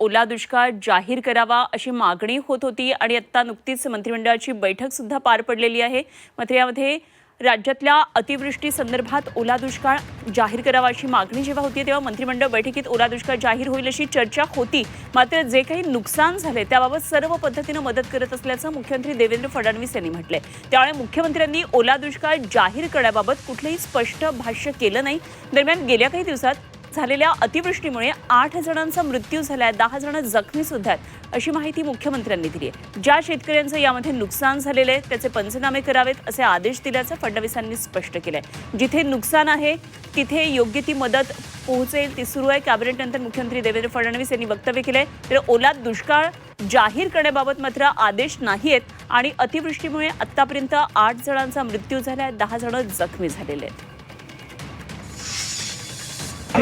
ओला दुष्काळ जाहीर करावा अशी मागणी होत होती आणि आत्ता नुकतीच मंत्रिमंडळाची बैठक सुद्धा पार पडलेली आहे. मात्र यामध्ये राज्यातल्या अतिवृष्टी संदर्भात ओला दुष्काळ जाहीर करावा अशी मागणी जेव्हा होती तेव्हा मंत्रिमंडळ बैठकीत ओला दुष्काळ जाहीर होईल अशी चर्चा होती. मात्र जे काही नुकसान झाले त्याबाबत सर्व पद्धतीनं मदत करत असल्याचं मुख्यमंत्री देवेंद्र फडणवीस यांनी म्हटलंय. त्यामुळे मुख्यमंत्र्यांनी ओला दुष्काळ जाहीर करण्याबाबत कुठलंही स्पष्ट भाष्य केलं नाही. दरम्यान गेल्या काही दिवसात झालेल्या अतिवृष्टीमुळे आठ जणांचा मृत्यू झालाय दहा जण जखमी सुद्धा आहेत अशी माहिती मुख्यमंत्र्यांनी दिली आहे. ज्या शेतकऱ्यांचं यामध्ये नुकसान झालेलं आहे त्याचे पंचनामे करावेत असे आदेश दिल्याचं फडणवीसांनी स्पष्ट केलंय. जिथे नुकसान आहे तिथे योग्य ती मदत पोहोचेल ती सुरू आहे कॅबिनेटनंतर मुख्यमंत्री देवेंद्र फडणवीस यांनी वक्तव्य केलंय. तर ओलात दुष्काळ जाहीर करण्याबाबत मात्र आदेश नाही आहेत आणि अतिवृष्टीमुळे आतापर्यंत आठ जणांचा मृत्यू झालाय दहा जण जखमी झालेले आहेत.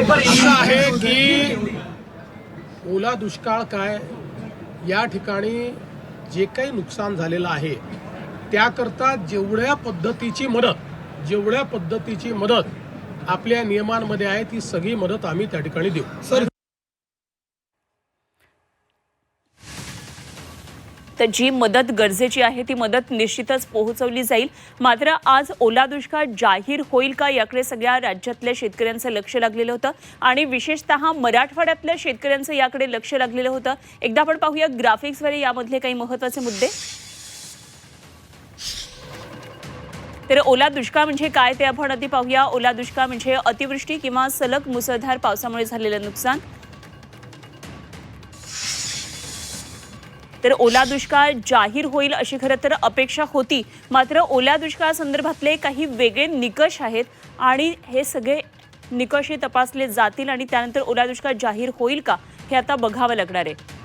असं आहे की ओला दुष्काळ काय या ठिकाणी जे काही नुकसान झालेलं आहे त्याकरता जेवढ्या पद्धतीची मदत जेवढ्या पद्धतीची मदत आपल्या नियमांमध्ये आहे ती सगळी मदत आम्ही त्या ठिकाणी देऊ. सर तर जी मदत गरजेची आहे ती मदत निश्चितच पोहोचवली जाईल. मात्र आज ओला दुष्काळ जाहीर होईल का याकडे सगळ्या राज्यातल्या शेतकऱ्यांचं लक्ष लागलेलं होतं. आणि विशेषतः मराठवाड्यातल्या शेतकऱ्यांचं याकडे लक्ष लागलेलं होतं. एकदा आपण पाहूया ग्राफिक्सवर यामधले काही महत्त्वाचे मुद्दे. तर ओला दुष्काळ म्हणजे काय ते आपण आधी पाहूया. ओला दुष्काळ म्हणजे अतिवृष्टी किंवा सलग मुसळधार पावसामुळे झालेलं नुकसान. तर ओला दुष्काळ जाहीर होईल अशी खरं तर अपेक्षा होती. मात्र ओल्या दुष्काळासंदर्भातले काही वेगळे निकष आहेत आणि हे सगळे निकष हे तपासले जातील आणि त्यानंतर ओला दुष्काळ जाहीर होईल का हे आता बघावं लागणार आहे.